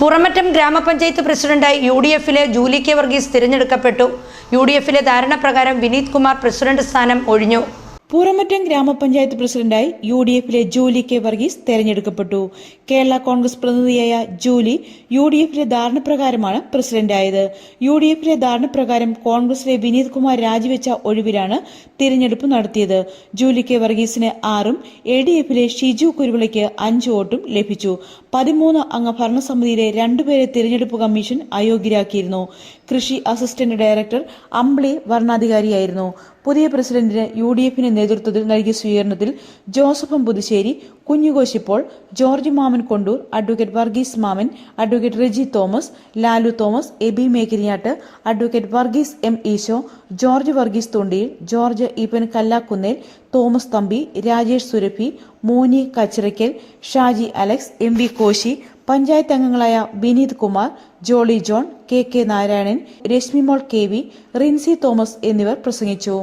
പുറമറ്റം ഗ്രാമപഞ്ചായത്ത് പ്രസിഡന്റായി U D എഫിലെ ജൂലി കെ വർഗീസ് തിരഞ്ഞെടുക്കപ്പെട്ടു. യു ഡി എഫിലെ ധാരണപ്രകാരം വിനീത് കുമാർ പ്രസിഡന്റ് സ്ഥാനം ഒഴിഞ്ഞു. പൂറമറ്റം ഗ്രാമപഞ്ചായത്ത് പ്രസിഡന്റായി യു ഡി എഫിലെ ജൂലി കെ വർഗീസ് തെരഞ്ഞെടുക്കപ്പെട്ടു. കേരള കോൺഗ്രസ് പ്രതിനിധിയായ ജൂലി യു ഡി എഫിലെ ധാരണപ്രകാരമാണ് പ്രസിഡന്റായത്. യു ഡി എഫിലെ ധാരണപ്രകാരം കോൺഗ്രസിലെ വിനീത് കുമാർ രാജിവെച്ച ഒഴിവിലാണ് തിരഞ്ഞെടുപ്പ് നടത്തിയത്. ജൂലി കെ വർഗീസിന് ആറും എ ഡി എഫിലെ ഷിജു കുരുവിളയ്ക്ക് അഞ്ച് വോട്ടും ലഭിച്ചു. പതിമൂന്ന് അംഗ ഭരണസമിതിയിലെ രണ്ടുപേരെ തിരഞ്ഞെടുപ്പ് കമ്മീഷൻ അയോഗ്യരാക്കിയിരുന്നു. കൃഷി അസിസ്റ്റന്റ് ഡയറക്ടർ അംബ്ലി വർണാധികാരിയായിരുന്നു പുതിയ പ്രസിഡന്റിന് യു ഡി എഫിന്റെ നേതൃത്വത്തിൽ നൽകിയ സ്വീകരണത്തിൽ Joseph Puthussery കുഞ്ഞുകോശിപ്പോൾ George Mammen Kondoor advocate Varghese Mammen advocate Reji Thomas Lalu Thomas Abi Mekkiniyattu advocate Varghese M Eesho George Varghese Thundiyil George Eapen Kallakunnel Thomas Thampi Rajesh Surabhi Moni Kachirackal Shaji Alex M V Koshy panchayat അംഗങ്ങളായ Vineeth Kumar Jolly John K K Narayanan Rashmimol K V Rincy Thomas എന്നിവർ പ്രസംഗിച്ചു.